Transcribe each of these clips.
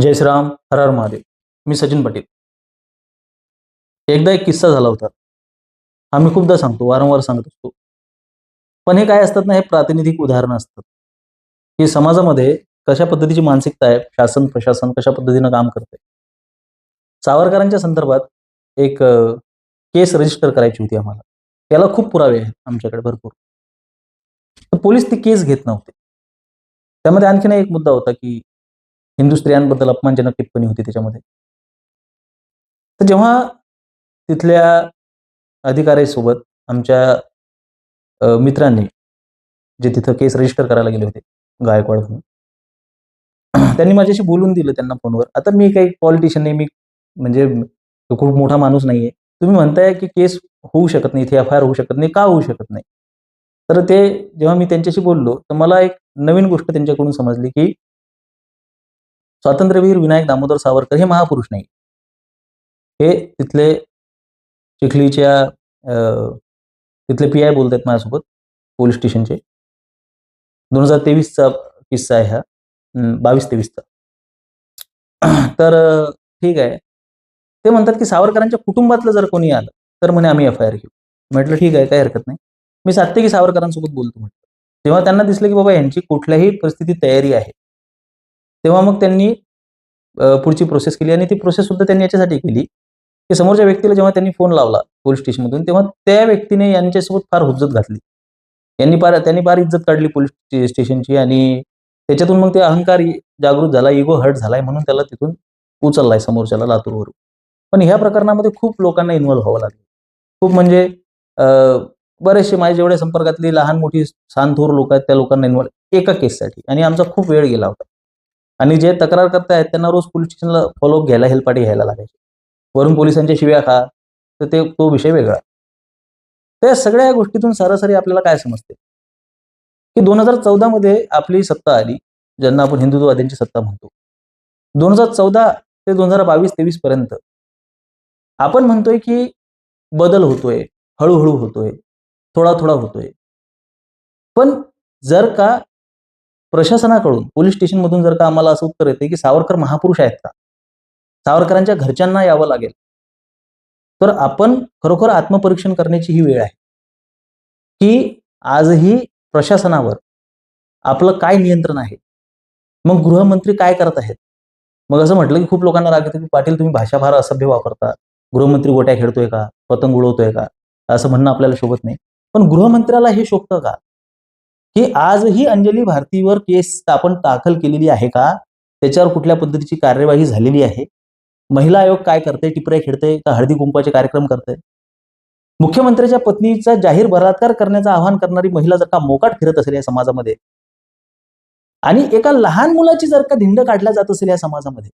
जय श्रीराम हर हर महादेव. मी सचिन पाटील. एकदा एक किस्सा झाला होता. आम्ही खूपदा सांगतो वारंवार सांगत असतो. पण हे काय असतात ना हे प्रातिनिधिक उदाहरणं असतात. की समाजामध्ये कशा पद्धतीची मानसिकता आहे शासन प्रशासन कशा पद्धतीनं काम करते सावरकरांच्या संदर्भात एक केस रजिस्टर करायची होती आम्हाला. त्याला खूप पुरावे आहेत आमच्याकडे भरपूर. तर पोलीस ती केस घेत नव्हते. त्यामध्ये आणखीन एक मुद्दा होता की हिंदू स्त्रियांबद्दल अपमानजनक टिप्पणी होती त्याच्यामध्ये. तर जेव्हा तिथल्या अधिकाऱ्यासोबत आमच्या मित्रांनी जे तिथं केस रजिस्टर करायला गेले होते गायकवाड म्हणून त्यांनी माझ्याशी बोलून दिलं त्यांना फोनवर. आता मी काही पॉलिटिशियन नाही मी म्हणजे खूप मोठा माणूस नाहीये. तुम्ही म्हणताय की केस होऊ शकत नाही इथे एफ आय आर होऊ शकत नाही का होऊ शकत नाही? तर ते जेव्हा मी त्यांच्याशी बोललो तर मला एक नवीन गोष्ट त्यांच्याकडून समजली की स्वातंत्र्यवीर विनायक दामोदर सावरकर हे महापुरुष नाही हे तिथले चिखलीच्या अ, तिथले पी आय बोलत आहेत माझ्यासोबत पोलीस स्टेशनचे. दोन हजार तेवीसचा किस्सा आहे हा. बावीस तेवीसचा. तर ठीक आहे. ते म्हणतात की सावरकरांच्या कुटुंबातलं जर कोणी आलं तर म्हणे आम्ही एफ आय आर घेऊ. म्हटलं ठीक आहे काही हरकत नाही. मी सात्य की सावरकरांसोबत बोलतो म्हटलं. तेव्हा त्यांना दिसलं की बाबा यांची कुठल्याही परिस्थितीत तयारी आहे. तेव्हा मग त्यांनी पुढची प्रोसेस केली आणि ती प्रोसेस सुद्धा त्यांनी याच्यासाठी केली. की समोरच्या व्यक्तीला जेव्हा त्यांनी फोन लावला पोलीस स्टेशनमधून तेव्हा त्या व्यक्तीने यांच्यासोबत फार हुज्जत घातली. यांनी फार त्यांनी फार इज्जत काढली पोलीस स्टेशनची आणि त्याच्यातून मग ते अहंकार जागृत झाला इगो हर्ट झालाय म्हणून त्याला तिथून उचललाय समोरच्याला लातूरवरून. पण ह्या प्रकरणामध्ये खूप लोकांना इन्व्हॉल्व्ह व्हावं लागलं. खूप म्हणजे बरेचसे माझ्या जेवढ्या संपर्कातली लहान मोठी सांथोर लोक आहेत त्या लोकांना इन्व्हॉल्व एका केससाठी आणि आमचा खूप वेळ गेला होता. आणि जे तक्रार करतायत आहेत त्यांना रोज पोलीस स्टेशनला फॉलोअप घ्यायला हेलपाटी घ्यायला लागायची. वरून पोलिसांच्या शिव्या खा तर ते तो विषय वेगळा. त्या सगळ्या गोष्टीतून सरासरी आपल्याला काय समजते? की दोन हजार चौदामध्ये आपली सत्ता आली ज्यांना आपण हिंदुत्ववाद्यांची सत्ता म्हणतो. दोन हजार चौदा ते दोन हजार बावीस तेवीस पर्यंत आपण म्हणतोय की बदल होतोय हळूहळू होतोय थोडा थोडा होतोय. पण जर का प्रशासनाकडून पोलीस स्टेशनमधून जर का आम्हाला असं उत्तर येते की सावरकर महापुरुष आहेत का? सावरकरांच्या घरच्यांना यावं लागेल. तर आपण खरोखर आत्मपरीक्षण करण्याची ही वेळ आहे. की आजही प्रशासनावर आपलं काय नियंत्रण आहे? मग गृहमंत्री काय करत आहेत? मग असं म्हटलं की खूप लोकांना राग येतो की पाटील तुम्ही भाषा फार असभ्य वापरता. गृहमंत्री गोट्या खेळतोय का? पतंग उडवतोय का? असं म्हणणं आपल्याला शोभत नाही. पण गृहमंत्र्याला हे शोभतं का? की आजही अंजली भारतीवर केस आपण दाखल केलेली आहे का? त्याच्यावर कुठल्या पद्धतीची कार्यवाही झालेली आहे? महिला आयोग काय करते? टिपऱ्या खेळते का हळदी कुंपाचे कार्यक्रम करते? मुख्यमंत्र्याच्या पत्नीचा जाहीर बलात्कार करण्याचं आवाहन करणारी महिला जर का मोकाट फिरत असेल या समाजामध्ये आणि एका लहान मुलाची जर का धिंड काढल्या जात असेल या समाजामध्ये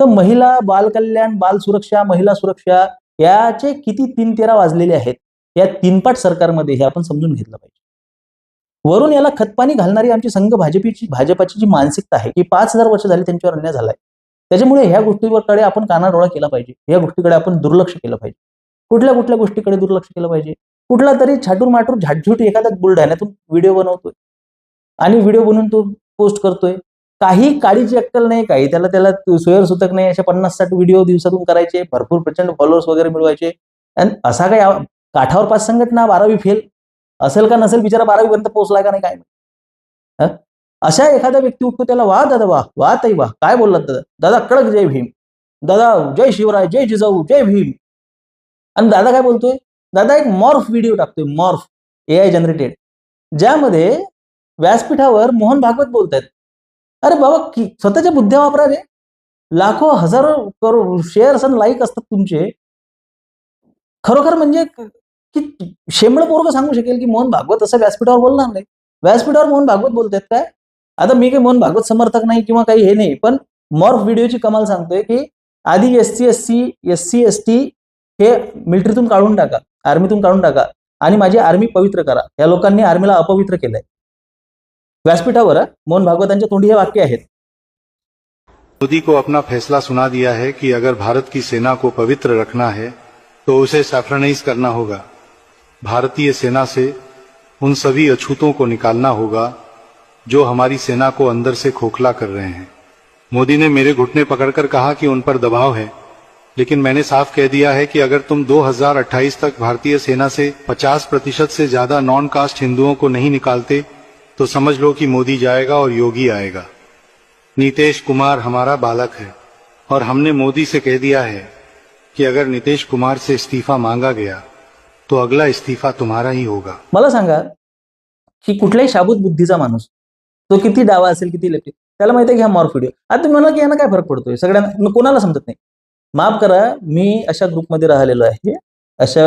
तर महिला बालकल्याण बाल सुरक्षा महिला सुरक्षा याचे किती तीन तेरा वाजलेले आहेत? या तीनपाट सरकारमध्ये हे आपण समजून घेतलं पाहिजे. वरून याला खतपाणी घालणारी आमची संघ भाजपची भाजपाची जी मानसिकता आहे की पाच हजार वर्ष झाली त्यांच्यावर अन्याय झालाय. त्याच्यामुळे ह्या गोष्टीकडे आपण कानाडोळा केला पाहिजे. या गोष्टीकडे आपण दुर्लक्ष केलं पाहिजे. कुठल्या कुठल्या गोष्टीकडे दुर्लक्ष केलं पाहिजे? कुठला तरी छाटूर माटूर झाटझूट एखादा बुलढाण्यातून व्हिडिओ बनवतोय. आणि व्हिडिओ बनवून तो पोस्ट करतोय. काही काळीची अक्कल नाही काही त्याला त्याला सोयर सुतक नाही अशा पन्नास साठ व्हिडिओ दिवसातून करायचे भरपूर प्रचंड फॉलोअर्स वगैरे मिळवायचे. आणि असा काही काठावर पाच संघटना बारावी फेल असेल का नसेल बिचारा बारावी पर्यंत पोहोचलाय का नाही काय अशा एखादा व्यक्ती उठतो त्याला वा दादा वा वा ताई वा काय बोललात दादा? दादा कडक जय भीम. दादा जय शिवराय जय जिजाऊ जय भीम. आणि दादा काय बोलतोय? दादा एक मॉर्फ व्हिडिओ टाकतोय मॉर्फ ए आय जनरेटेड ज्यामध्ये व्यासपीठावर मोहन भागवत बोलतायत. अरे बाबा की स्वतःच्या बुद्ध्या वापरा रे लाखो हजारो करो शेअर्स आणि लाईक असतात तुमचे. खरोखर म्हणजे क- शेंबळ पोरग सांगू शकेल की मोहन भागवत असं व्यासपीठावर बोलणार नाही. व्यासपीठावर मोहन भागवत बोलतायत काय? आता मी काही मोहन भागवत समर्थक नाही किंवा काही हे नाही, पण मॉर्फ व्हिडिओची कमाल सांगतोय की आधी S C S C S C S T हे मिलिटरीतून काढून टाका, आर्मीतून काढून टाका आणि माझी आर्मी पवित्र करा. या लोकांनी आर्मीला अपवित्र केलंय. व्यासपीठावर मोहन भागवतांच्या तोंडी हे वाक्य आहेत. मोदी को अपना फैसला सुना दिया है कि अगर भारत की सेना को पवित्र रखना है तो उसे सैफ्रनाइज करना होगा. भारतीय सेना से उन सभी अछूतों को निकालना होगा, जो हमारी सेना को अंदर से खोखला कर रहे हैं। मोदी ने मेरे घुटने पकड़कर कहा कि उन पर दबाव है, लेकिन मैंने साफ़ कह दिया है कि अगर तुम 2028 तक भारतीय सेना से 50 प्रतिशत से ज़्यादा नॉन कास्ट हिंदुओं को नहीं निकालते तो समझ लो कि मोदी जाएगा और योगी आएगा। नीतीश कुमार हमारा बालक है, और हमने मोदी से कह दिया है कि अगर नीतीश कुमार से इस्तीफा मांगा गया तो अगला इस्तीफा तुम्हारा ही होगा। मला सांगा की कुठल्याही शाबूत बुद्धीचा माणूस तो किती डावा असेल किती लेफ्टी त्याला माहिती आहे की हा मॉर्फ व्हिडिओ आता तुम्ही म्हणाल की यांना काय फरक पडतोय? सगळ्यांना कोणाला समजत नाही. माफ करा मी अशा ग्रुपमध्ये राहिलेलो आहे अशा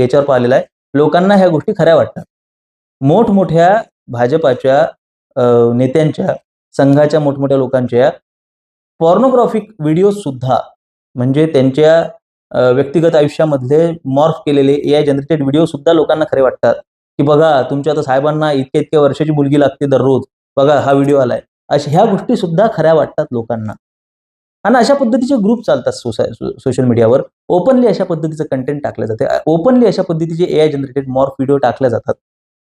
याच्यावर पाहिलेलं आहे. लोकांना ह्या गोष्टी खऱ्या वाटतात. मोठमोठ्या भाजपाच्या नेत्यांच्या संघाच्या मोठमोठ्या लोकांच्या पॉर्नोग्राफिक व्हिडिओ सुद्धा म्हणजे त्यांच्या व्यक्तिगत आयुष्यामधले मॉर्फ केलेले ए आय जनरेटेड व्हिडिओ सुद्धा लोकांना खरे वाटतात. की बघा तुमच्या आता साहेबांना इतक्या इतक्या वर्षाची मुलगी लागते दररोज. बघा हा व्हिडिओ आलाय. अशा ह्या गोष्टी सुद्धा खऱ्या वाटतात लोकांना. आणि अशा पद्धतीचे ग्रुप चालतात सोसाय सोशल मीडियावर ओपनली अशा पद्धतीचं कंटेंट टाकलं जाते. ओपनली अशा पद्धतीचे A I generated morph video टाकले जातात.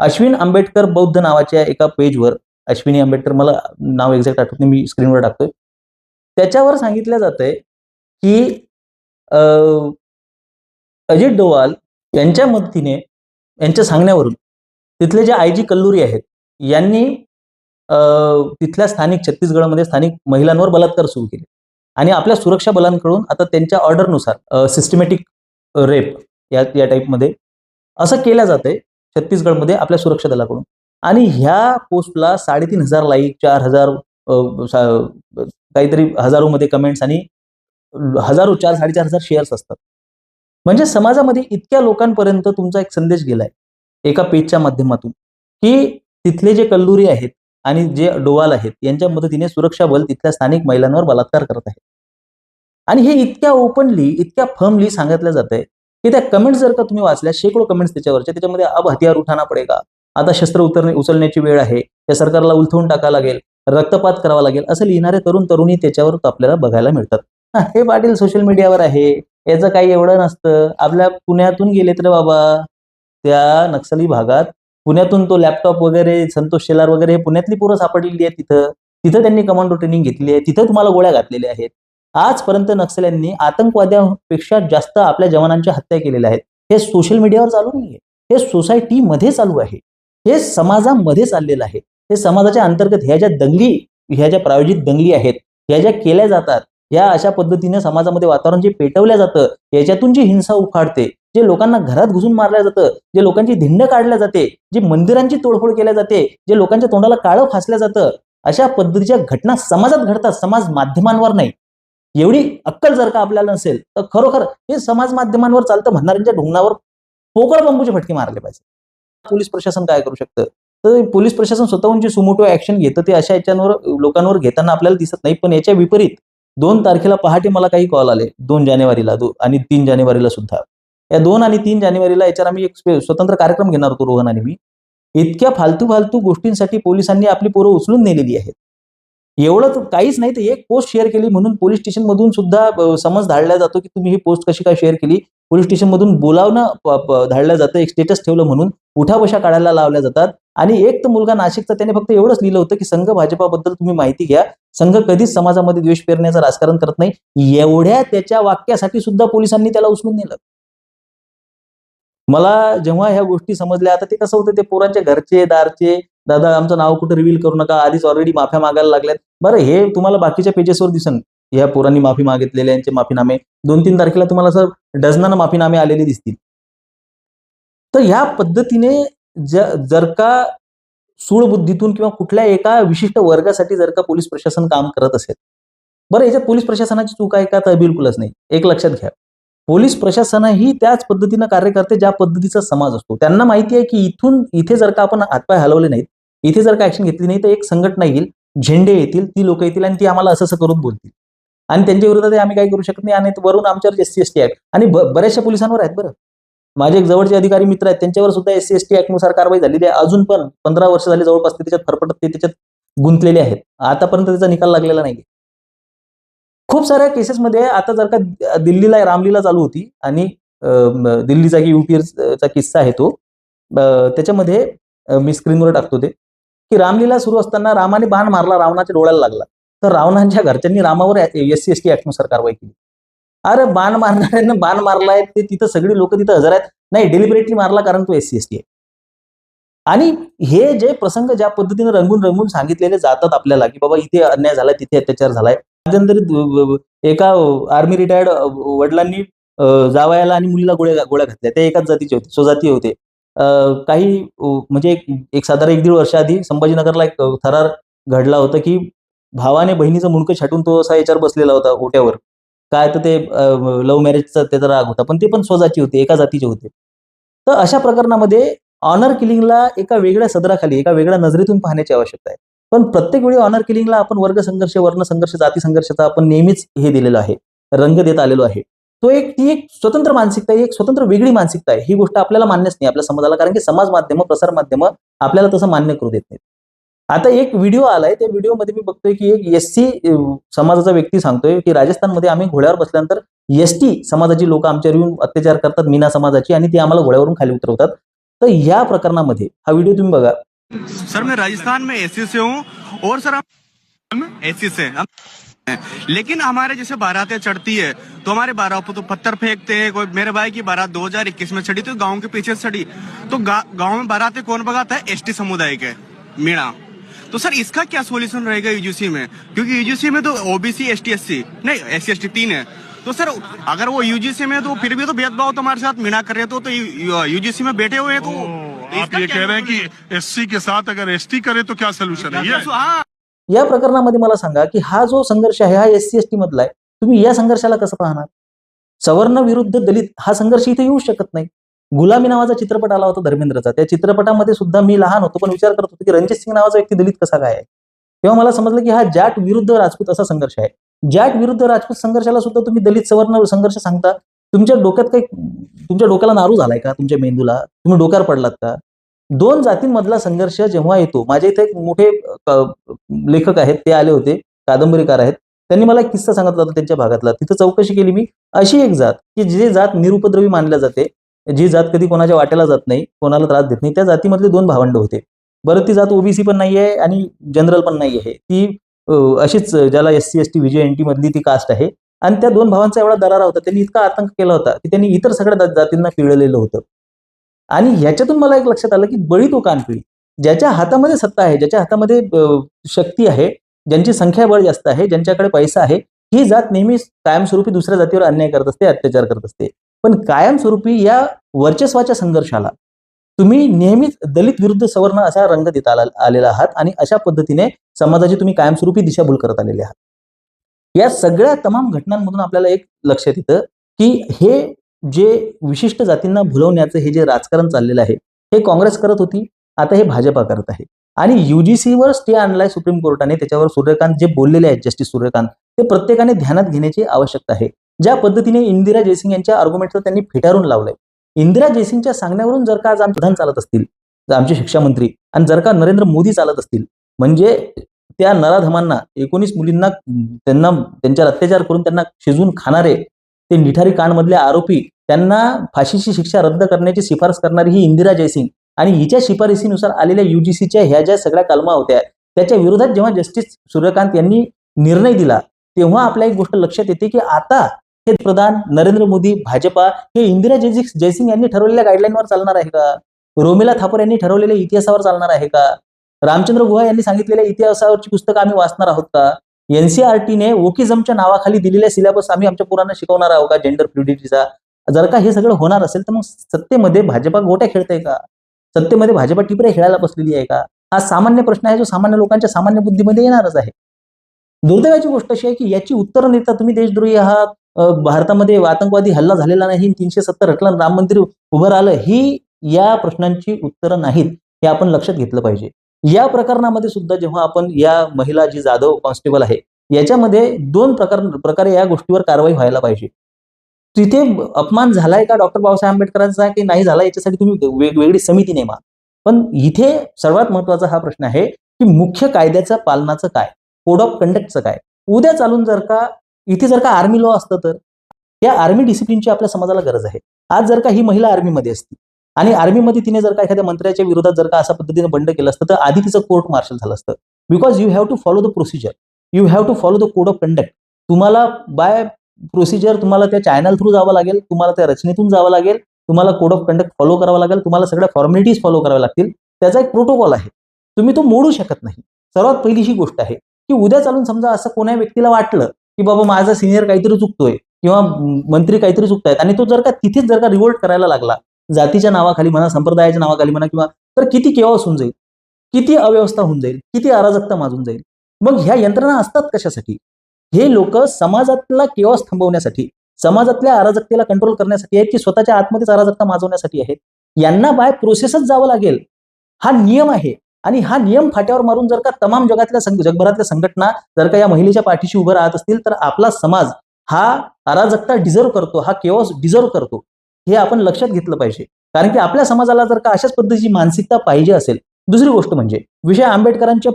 अश्विन आंबेडकर बौद्ध नावाच्या एका पेजवर अश्विनी आंबेडकर मला नाव एक्झॅक्ट आठवत नाही मी स्क्रीनवर टाकतोय. त्याच्यावर सांगितलं जातंय की अजित डोवाल यांच्या मदतीने यांच्या सांगण्यावरून तिथले जे आय जी कल्लुरी आहेत यांनी तिथल्या स्थानिक छत्तीसगडमध्ये स्थानिक महिलांवर बलात्कार सुरू केले. आणि आपल्या सुरक्षा बलांकडून आता त्यांच्या ऑर्डरनुसार सिस्टमॅटिक रेप या या टाईपमध्ये असं केलं जातंय छत्तीसगडमध्ये आपल्या सुरक्षा दलाकडून. आणि ह्या पोस्टला साडेतीन हजार लाईक चार हजार काहीतरी हजारोमध्ये कमेंट्स आणि हजारो चार साडेचार हजार शेअर्स असतात. म्हणजे समाजामध्ये इतक्या लोकांपर्यंत तुमचा एक संदेश गेलाय एका पेजच्या माध्यमातून की तिथले जे कल्लुरी आहेत आणि जे डोवाल आहेत यांच्या मदतीने सुरक्षा बल तिथल्या स्थानिक महिलांवर बलात्कार करत आहेत. आणि हे इतक्या ओपनली इतक्या फर्मली सांगितलं जात आहे की त्या कमेंट्स जर का तुम्ही वाचल्या शेकडो कमेंट्स त्याच्यावरच्या त्याच्यामध्ये अब हथियार उठाना पडेगा. आता शस्त्र उतरणे उचलण्याची वेळ आहे त्या सरकारला उलथवून टाकावं लागेल रक्तपात करावा लागेल असं लिहिणारे तरुण तरुणी त्याच्यावर आपल्याला बघायला मिळतात. हे पाटील सोशल मीडियावर आहे. याचं काही एवढं नसतं. आपल्या पुण्यातून गेले तर बाबा त्या नक्षली भागात पुण्यातून तो लॅपटॉप वगैरे संतोष शेलार वगैरे हे पुण्यातली पोरं सापडलेली आहे तिथं. तिथं त्यांनी कमांडो ट्रेनिंग घेतली आहे. तिथं तुम्हाला गोळ्या घातलेल्या आहेत. आजपर्यंत नक्षल्यांनी आतंकवाद्यापेक्षा जास्त आपल्या जवानांच्या हत्या केलेल्या आहेत. हे सोशल मीडियावर चालू नाहीये. हे सोसायटीमध्ये चालू आहे. हे समाजामध्ये चाललेलं आहे. हे समाजाच्या अंतर्गत ह्या ज्या दंगली ह्या ज्या प्रायोजित दंगली आहेत ह्या ज्या केल्या जातात या अशा पद्धतीने समाजामध्ये वातावरण जे पेटवलं जातं याच्यातून जी हिंसा उखाडते जे लोकांना घरात घुसून मारल्या जातं जे लोकांची धिंड काढल्या जाते जे मंदिरांची तोडफोड केल्या जाते जे लोकांच्या तोंडाला काळं फासल्या जातं अशा पद्धतीच्या घटना समाजात घडतात समाज माध्यमांवर नाही. एवढी अक्कल जर का आपल्याला नसेल तर खरोखर हे समाज माध्यमांवर चालतं म्हणणाऱ्यांच्या ढुंगणावर पोकळ बंबूचे फटके मारले पाहिजे. पोलीस प्रशासन काय करू शकतं? तर पोलीस प्रशासन स्वतःहून जे सुमोटो ऍक्शन घेतं ते अशा याच्यावर लोकांवर घेताना आपल्याला दिसत नाही पण याच्या विपरीत दोन तारखेला पहाटे मला काही कॉल आले. दोन जानेवारीला दो आणि तीन जानेवारीला सुद्धा. या दोन आणि तीन जानेवारीला याच्यावर आम्ही एक स्वतंत्र कार्यक्रम घेणार होतो रोहन आणि मी. इतक्या फालतू फालतू गोष्टींसाठी पोलिसांनी आपली पोरं उचलून नेलेली आहेत. एवढं काहीच नाही तर एक पोस्ट शेअर केली म्हणून पोलीस स्टेशन मधून सुद्धा समज धाडला जातो की तुम्ही ही पोस्ट कशी काय शेअर केली? पोलीस स्टेशन मधून बोलावणं धाडलं जातं एक स्टेटस ठेवलं म्हणून उठाबशा काढायला लावल्या जातात. आणि एक तर मुलगा नाशिकचा त्याने फक्त एवढंच लिहिलं होतं की संघ भाजपाबद्दल तुम्ही माहिती घ्या. संघ कधीच समाजामध्ये द्वेष पेरण्याचं राजकारण करत नाही. एवढ्या त्याच्या वाक्यासाठी सुद्धा पोलिसांनी त्याला उचलून नेलं. मला जेव्हा ह्या गोष्टी समजल्या आता ते कसं होतं ते पोरांच्या घरचे दारचे दादा आमचं नाव कुठं रिव्हील करू नका. आधीच ऑलरेडी माफ्या मागायला लागल्यात. बरं हे तुम्हाला बाकीच्या पेजेसवर दिसन. या पोरांनी माफी मागितलेले यांचे माफीनामे. दोन तीन तारखेला तुम्हाला असं डझनानं माफीनामे आलेले दिसतील. तर ह्या पद्धतीने जर का सूळबुद्धीतून किंवा कुठल्या एका विशिष्ट वर्गासाठी जर का पोलीस प्रशासन काम करत असेल. बरं याच्यात पोलीस प्रशासनाची चूक आहे का? तर बिलकुलच नाही. एक लक्षात घ्या. पोलीस प्रशासनही त्याच पद्धतीनं कार्य करते ज्या पद्धतीचा समाज असतो. त्यांना माहिती आहे की इथून इथे जर का आपण हातपाय हलवले नाहीत इथे जर का ऍक्शन घेतली नाही तर एक संघटना येईल झेंडे येतील ती लोक येतील आणि ती आम्हाला असं असं करून बोलतील. आणि त्यांच्या विरोधात आम्ही काही करू शकत नाही आणि वरून आमच्यावर S C S T act आणि बऱ्याचशा पोलिसांवर आहेत बरं. माझे एक जवळचे अधिकारी मित्र आहेत त्यांच्यावर सुद्धा एस सी एस टी ऍक्टनुसार कारवाई झालेली आहे. अजून पण पंधरा वर्ष झाली जवळपास ते त्याच्यात फरफटत ते त्याच्यात गुंतलेले आहेत. आतापर्यंत त्याचा निकाल लागलेला नाही खूप साऱ्या केसेसमध्ये आता जर का दिल्लीला रामलीला चालू होती आणि दिल्लीचा की युपीचा किस्सा आहे तो त्याच्यामध्ये मी स्क्रीनवर टाकतो ते. की रामलीला सुरू असताना रामाने बाण मारला रावणाच्या डोळ्याला लागला. तर रावणांच्या घरच्यांनी रामावर एस सी एस टी ऍक्टनुसार कारवाई केली. अरे बाण मारणाऱ्यांना बाण मारलाय ते तिथं सगळी लोक तिथं हजर आहेत. नाही डेलिबरेटली मारला कारण तो एस सी एस टी आहे. आणि हे जे प्रसंग ज्या पद्धतीने रंगून रंगून सांगितलेले जातात आपल्याला की बाबा इथे अन्याय झालाय तिथे अत्याचार झालाय. मध्यंतरी एका आर्मी रिटायर्ड वडिलांनी जावयाला आणि मुलीला गोळ्या गोळ्या घातल्या. ते एकाच जातीचे होते स्वजातीय होते. काही म्हणजे एक एक साधारण एक दीड वर्षाआधी संभाजीनगरला एक थरार घडला होता की भावाने बहिणीचं मुंडकं छाटून तो असा याच्यावर बसलेला होता ओट्यावर काय तर ते लव्ह मॅरेजचा त्याचा राग होता पण ते पण स्वजाची होते एका जातीचे होते. तर अशा प्रकरणामध्ये ऑनर किलिंगला एका वेगळ्या सदराखाली एका वेगळ्या नजरेतून पाहण्याची आवश्यकता आहे. पण प्रत्येक वेळी ऑनर किलिंगला आपण वर्ग संघर्ष वर्ण संघर्ष जाती संघर्षाचा आपण नेहमीच हे दिलेलं आहे रंग देत आलेलो आहे. तो एक ती एक स्वतंत्र मानसिकता आहे एक स्वतंत्र वेगळी मानसिकता आहे. ही गोष्ट आपल्याला मान्यच नाही आपल्या समाजाला कारण की समाज माध्यम प्रसार माध्यम आपल्याला तसं मान्य करू देत नाहीत. आता एक व्हिडिओ आलाय त्या व्हिडिओमध्ये मी बघतोय की एक एस सी समाजाचा व्यक्ती सांगतोय की राजस्थानमध्ये आम्ही घोड्यावर बसल्यानंतर एस टी समाजाची लोक आमच्यावर येऊन अत्याचार करतात मीना समाजाची आणि ती आम्हाला घोड्यावरून खाली उतरवतात. तर या प्रकरणामध्ये हा व्हिडिओ तुम्ही बघा. सर मी राजस्थान में एसी से हूं और सर हम से लेकिन हमारे जैसे बारातें चढ़ती है तो हमारे बारात तो पत्थर फेंकते हैं कोई मेरे भाई की बारात 2021 में चढ़ी तो गाँव के पीछे चढ़ी। तो गा, गाँव में बारातें कौन भगाता है? एसटी समुदाय के मीणा। तो सर इसका क्या सोल्यूशन रहेगा यूजीसी में? क्योंकि यूजीसी में तो OBC S T S C नहीं एस सी एस टी तीन है। तो सर अगर वो यूजीसी में तो फिर भी तो भेदभाव तुम्हारे साथ मीणा कर रहे तो, तो यूजीसी में बैठे हुए तो, तो आप ये कह रहे हैं कि एससी के साथ अगर एसटी करे तो क्या सोल्यूशन है? ये हाँ। या प्रकरणामध्ये मला सांगा की हा जो संघर्ष आहे हा एस सी एस टी मधला आहे तुम्ही या संघर्षाला कसं पाहणार? सवर्ण विरुद्ध दलित हा संघर्ष इथे येऊ शकत नाही. गुलामी नावाचा चित्रपट आला होता धर्मेंद्रचा. त्या चित्रपटामध्ये सुद्धा मी लहान होतो पण विचार करत होतो की रणजित सिंग नावाचा व्यक्ती दलित कसा काय आहे? तेव्हा मला समजलं की हा जाट विरुद्ध राजपूत असा संघर्ष आहे. जाट विरुद्ध राजपूत संघर्षाला सुद्धा तुम्ही दलित सवर्ण संघर्ष सांगता? तुमच्या डोक्यात काही तुमच्या डोक्याला नारू झालाय का? तुमच्या मेंदूला? तुम्ही डोक्यावर पडलात का? दोन जातींमधला संघर्ष जेव्हा येतो माझ्या इथे एक मोठे लेखक आहेत ते आले होते कादंबरीकार आहेत. त्यांनी मला एक किस्सा सांगितला होता त्यांच्या भागातला. तिथं चौकशी केली मी. अशी एक जात की जी जात निरुपद्रवी मानल्या जाते जी जात कधी कोणाच्या वाट्याला जात नाही कोणाला त्रास देत नाही त्या जातीमधले दोन भावंड होते. बरं ती जात ओबीसी पण नाही आहे आणि जनरल पण नाही आहे ती अशीच ज्याला S C S T V J N T मधली ती कास्ट आहे. आणि त्या दोन भावांचा एवढा दरारा होता त्यांनी इतका आतंक केला होता की त्यांनी इतर सगळ्या जातींना पिळलेलं होतं. आणि ह्याच्यातून मला एक लक्षात आलं की बळी तो कानपिळी ज्याच्या हातामध्ये सत्ता आहे ज्याच्या हातामध्ये शक्ती आहे ज्यांची संख्याबळ जास्त आहे ज्यांच्याकडे पैसा आहे ही जात नेहमी कायमस्वरूपी दुसऱ्या जातीवर अन्याय करत असते अत्याचार करत असते. पण कायमस्वरूपी या वर्चस्वाच्या संघर्षाला तुम्ही नेहमीच दलित विरुद्ध सवर्ण असा रंग देत आला आलेला आहात आणि अशा पद्धतीने समाजाची तुम्ही कायमस्वरूपी दिशाभूल करत आलेले आहात. या सगळ्या तमाम घटनांमधून आपल्याला एक लक्षात येतं की हे जे विशिष्ट जातींना भुलवण्याचं हे जे राजकारण चाललेलं आहे हे काँग्रेस करत होती आता हे भाजपा करत आहे. आणि युजीसीवर स्टे आणलाय सुप्रीम कोर्टाने त्याच्यावर सूर्यकांत जे बोललेले आहेत जस्टिस सूर्यकांत ते प्रत्येकाने ध्यानात घेण्याची आवश्यकता आहे. ज्या पद्धतीने इंदिरा जयसिंग यांच्या आर्ग्युमेंटचं त्यांनी फेटाळून लावलंय. इंदिरा जयसिंगच्या सांगण्यावरून जर का आज आमचे प्रधान चालत असतील आमचे शिक्षा मंत्री आणि जर का नरेंद्र मोदी चालत असतील म्हणजे त्या नराधमांना एकोणीस मुलींना त्यांना त्यांच्यावर अत्याचार करून त्यांना शिजवून खाणारे ते निठारी कांडमधले आरोपी त्यांना फाशीची शिक्षा रद्द करण्याची शिफारस करणारी ही इंदिरा जयसिंग आणि हिच्या शिफारसीनुसार आलेल्या युजीसीच्या ह्या ज्या सगळ्या कलमा होत्या त्याच्या विरोधात जेव्हा जस्टिस सूर्यकांत यांनी निर्णय दिला तेव्हा आपल्या एक गोष्ट लक्षात येते की आता हे प्रधान नरेंद्र मोदी भाजपा हे इंदिरा जयसिंग जयसिंग यांनी ठरवलेल्या गाईडलाईनवर चालणार आहे का? रोमिला थापर यांनी ठरवलेल्या इतिहासावर चालणार आहे का? रामचंद्र गुहा यांनी सांगितलेल्या इतिहासावरची पुस्तकं आम्ही वाचणार आहोत का? एनसीआरटीने ओकिझमच्या नावाखाली दिलेल्या सिलेबस आम्ही आमच्या पोरांना शिकवणार आहोत का? जेंडर फ्लुडिटीचा जर का हे सगळं होणार असेल तर मग सत्तेमध्ये भाजपा गोट्या खेळते का? सत्तेमध्ये भाजपा टिपऱ्या खेळायला बसलेली आहे का? हा सामान्य प्रश्न आहे जो सामान्य लोकांच्या सामान्य बुद्धीमध्ये येणारच आहे. दुर्दैवाची गोष्ट अशी आहे की याची उत्तरं देता तुम्ही देशद्रोही आहात. भारतामध्ये आतंकवादी हल्ला झालेला नाही तीनशे सत्तर हटलं राम मंदिर उभं राहिलं ही या प्रश्नांची उत्तरं नाहीत हे आपण लक्षात घेतलं पाहिजे. या प्रकरणामध्ये सुद्धा जेव्हा आपण या महिला जी जाधव कॉन्स्टेबल आहे याच्यामध्ये दोन प्रकार प्रकारे या गोष्टीवर कारवाई व्हायला पाहिजे. तिथे अपमान झालाय का डॉक्टर बाबासाहेब आंबेडकरांचा की नाही झाला याच्यासाठी तुम्ही वेगवेगळी समिती नेमा. पण इथे सर्वात महत्त्वाचा हा प्रश्न आहे की मुख्य कायद्याचं पालनाचं काय? कोड ऑफ कंडक्टचं काय? उद्या चालून जर का इथे जर का आर्मी लॉ असतं तर? या आर्मी डिसिप्लिनची आपल्या समाजाला गरज आहे. आज जर का ही महिला आर्मीमध्ये असती आणि आर्मीमध्ये तिने जर का एखाद्या मंत्र्याच्या विरोधात जर का अशा पद्धतीने बंड केलं असतं तर आधी तिचं कोर्ट मार्शल झालं असतं. Because you have to follow the procedure you have to follow the code of conduct तुम्हाला बाय प्रोसिजर तुम्हाला त्या चॅनल थ्रू जावं लागेल तुम्हाला त्या रचनेतून जावं लागेल तुम्हाला कोड ऑफ कंडक्ट फॉलो करावा लागेल तुम्हाला सगळ्या फॉर्मॅलिटीज फॉलो कराव्या लागतील. त्याचा एक प्रोटोकॉल आहे. तुम्ही तो मोडू शकत नाही. सर्वात पहिलीशी गोष्ट आहे की उद्या चालून समजा असं कोण्या व्यक्तीला वाटलं की बाबा माझा सिनियर काहीतरी चुकतोय किंवा मंत्री काहीतरी चुकतायत आणि तो जर का तिथेच जर का रिवोल्ट करायला लागला जातीच्या नावाखाली म्हणा संप्रदायाच्या नावाखाली म्हणा किंवा तर किती केवस होऊन जाईल? किती अव्यवस्था होऊन जाईल? किती अराजकता माजून जाईल? मग ह्या यंत्रणा असतात कशासाठी? हे लोक समाजातला केवस थांबवण्यासाठी समाजातल्या अराजकतेला कंट्रोल करण्यासाठी आहेत की स्वतःच्या आतमध्येच अराजकता माजवण्यासाठी आहेत? यांना बाय प्रोसेसच जावं लागेल. हा नियम आहे. आणि हा नियम फाट्यावर मारून जर का तमाम जगातल्या जगभरातल्या संघटना जर का या महिलेच्या पाठीशी उभं राहत असतील तर आपला समाज हा अराजकता डिझर्व करतो हा केवस डिझर्व करतो. हे आपण लक्षात घेतलं पाहिजे. कारण की आपल्या समाजाला जर का अशाच पद्धतीची मानसिकता पाहिजे असेल दुसरी गोष्ट म्हणजे विषय आंबेडकरांच्या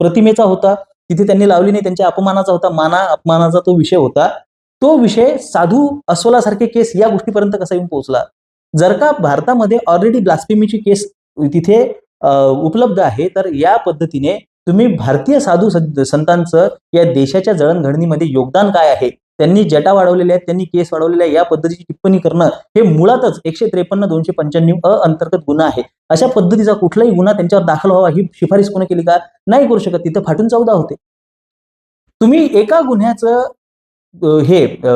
प्रतिमेचा होता तिथे त्यांनी लावली नाही त्यांच्या अपमानाचा होता माना अपमानाचा तो विषय होता. तो विषय साधू अस्वलासारखे केस या गोष्टीपर्यंत कसा येऊन पोहोचला? जर का भारतामध्ये ऑलरेडी ब्लास्पिमीची केस तिथे उपलब्ध आहे तर या पद्धतीने तुम्ही भारतीय साधू संतांचं या देशाच्या जळणघडणीमध्ये योगदान काय आहे? त्यांनी जटा वाढवलेल्या आहेत त्यांनी केस वाढवलेल्या आहे या पद्धतीची टिप्पणी करणं हे मुळातच एकशे त्रेपन्न दोनशे पंच्याण्णव अ अंतर्गत गुन्हा आहे. अशा पद्धतीचा कुठलाही गुन्हा त्यांच्यावर दाखल व्हावा ही शिफारस कोणी केली का? नाही करू शकत. तिथं फाटून चौदा होते. तुम्ही एका गुन्ह्याचं हे अ,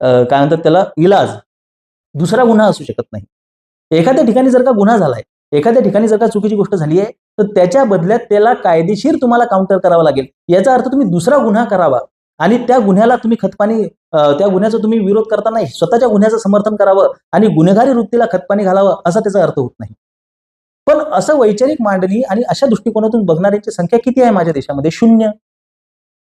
काय म्हणतात त्याला? इलाज. दुसरा गुन्हा असू शकत नाही. एखाद्या ठिकाणी जर का गुन्हा झालाय एखाद्या ठिकाणी जर का चुकीची गोष्ट झाली आहे तर त्याच्या बदल्यात त्याला कायदेशीर तुम्हाला काउंटर करावा लागेल. याचा अर्थ तुम्ही दुसरा गुन्हा करावा. आणि त्या गुन्ह्याला तुम्ही खतपाणी त्या गुन्ह्याचा तुम्ही विरोध करताना स्वतःच्या गुन्ह्याचं समर्थन करावं आणि गुन्हेगारी वृत्तीला खतपाणी घालावं असा त्याचा अर्थ होत नाही. पण असं वैचारिक मांडणी आणि अशा दृष्टिकोनातून बघणाऱ्यांची संख्या किती आहे माझ्या देशामध्ये? शून्य.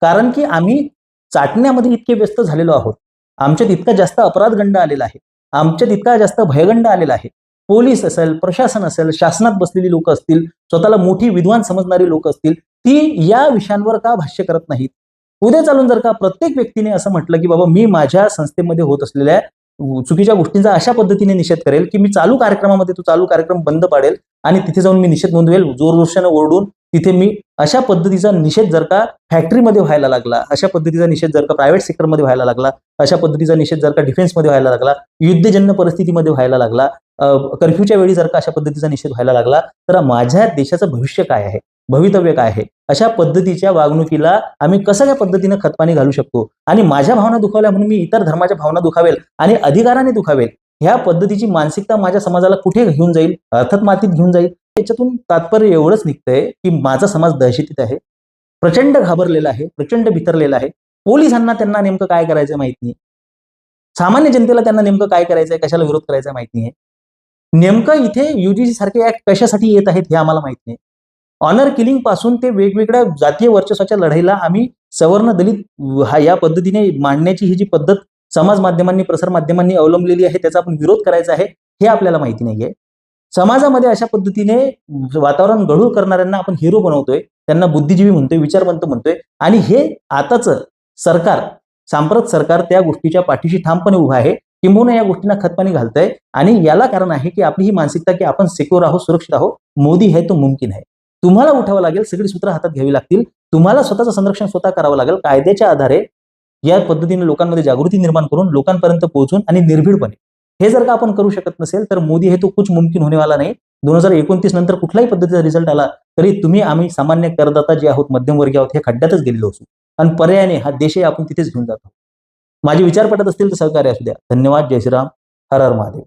कारण की आम्ही चाटण्यामध्ये इतके व्यस्त झालेलो आहोत. आमच्यात इतका जास्त अपराधगंड आलेला आहे. आमच्यात इतका जास्त भयगंड आलेला आहे. पोलीस असेल प्रशासन असेल शासनात बसलेली लोक असतील स्वतःला मोठी विद्वान समजणारी लोक असतील ती या विषयांवर का भाष्य करत नाहीत? उद्या चालून जर का प्रत्येक व्यक्तीने असं म्हटलं की बाबा मी माझ्या संस्थेमध्ये होत असलेल्या चुकीच्या गोष्टींचा अशा पद्धतीने निषेध करेल की मी चालू कार्यक्रमामध्ये तो चालू कार्यक्रम बंद पाडेल आणि तिथे जाऊन मी निषेध नोंदवेल जोरजोशानं ओरडून तिथे मी अशा पद्धतीचा निषेध जर का फॅक्टरीमध्ये व्हायला लागला अशा पद्धतीचा निषेध जर का प्रायव्हेट सेक्टरमध्ये व्हायला लागला अशा पद्धतीचा निषेध जर का डिफेन्समध्ये व्हायला लागला युद्धजन्य परिस्थितीमध्ये व्हायला लागला कर्फ्यूच्या वेळी जर का अशा पद्धतीचा निषेध व्हायला लागला तर माझ्या देशाचं भविष्य काय आहे? भवितव्य काय आहे? अशा पद्धतीच्या वागणुकीला आम्ही कसं काय पद्धतीनं खतपाणी घालू शकतो? आणि माझ्या भावना दुखावल्या म्हणून मी इतर धर्माच्या भावना दुखावेल आणि अधिकाराने दुखावेल ह्या पद्धतीची मानसिकता माझ्या समाजाला कुठे घेऊन जाईल? अर्थात मातीत घेऊन जाईल? त्याच्यातून तात्पर्य एवढंच निघतंय की माझा समाज दहशतीत आहे प्रचंड घाबरलेला आहे प्रचंड भितरलेला आहे. पोलिसांना त्यांना नेमकं काय करायचं माहीत नाही. सामान्य जनतेला त्यांना नेमकं काय करायचंय कशाला विरोध करायचा माहीत नाही नेमकं इथे युजीसी सारखे ऍक्ट कशासाठी येत आहेत हे आम्हाला माहीत नाही. ऑनर किलिंगपासून ते वेगवेगळ्या जातीय वर्चस्वाच्या लढाईला आम्ही सवर्ण दलित हा या पद्धतीने मांडण्याची ही जी पद्धत समाज माध्यमांनी प्रसार माध्यमांनी अवलंबलेली आहे त्याचा आपण विरोध करायचा आहे हे आपल्याला माहिती नाहीये. समाजामध्ये अशा पद्धतीने वातावरण गढूळ करणाऱ्यांना आपण हिरो बनवतोय त्यांना बुद्धिजीवी म्हणतोय विचारवंत म्हणतोय आणि हे आताच सरकार सांप्रत सरकार त्या गोष्टीच्या पाठीशी ठामपणे उभं आहे किंबहुना या गोष्टींना खतपाणी घालतंय आणि याला कारण आहे की आपली ही मानसिकता की आपण सिक्युअर आहोत सुरक्षित आहोत मोदी है तो मुमकिन आहे. तुम्हाला उठावं लागेल सगळी सूत्र हातात घ्यावी लागतील. तुम्हाला स्वतःचं संरक्षण स्वतः करावं लागेल. कायद्याच्या आधारे या पद्धतीने लोकांमध्ये जागृती निर्माण करून लोकांपर्यंत पोहोचून आणि निर्भीडपणे. हे जर का आपण करू शकत नसेल तर मोदी हे तो कुछ मुमकिन होणेवाला नाही. दोन हजार एकोणतीस नंतर कुठल्याही पद्धतीचा रिझल्ट आला तरी तुम्ही आम्ही सामान्य करदाता जे आहोत मध्यमवर्गीय आहोत हे खड्ड्यातच गेलेलो असू. आणि पर्यायाने हा देशही आपण तिथेच घेऊन जातो. माझे विचार पटत असतील तर सहकार्य असू द्या. धन्यवाद. जय श्रीराम. हर हर महादेव.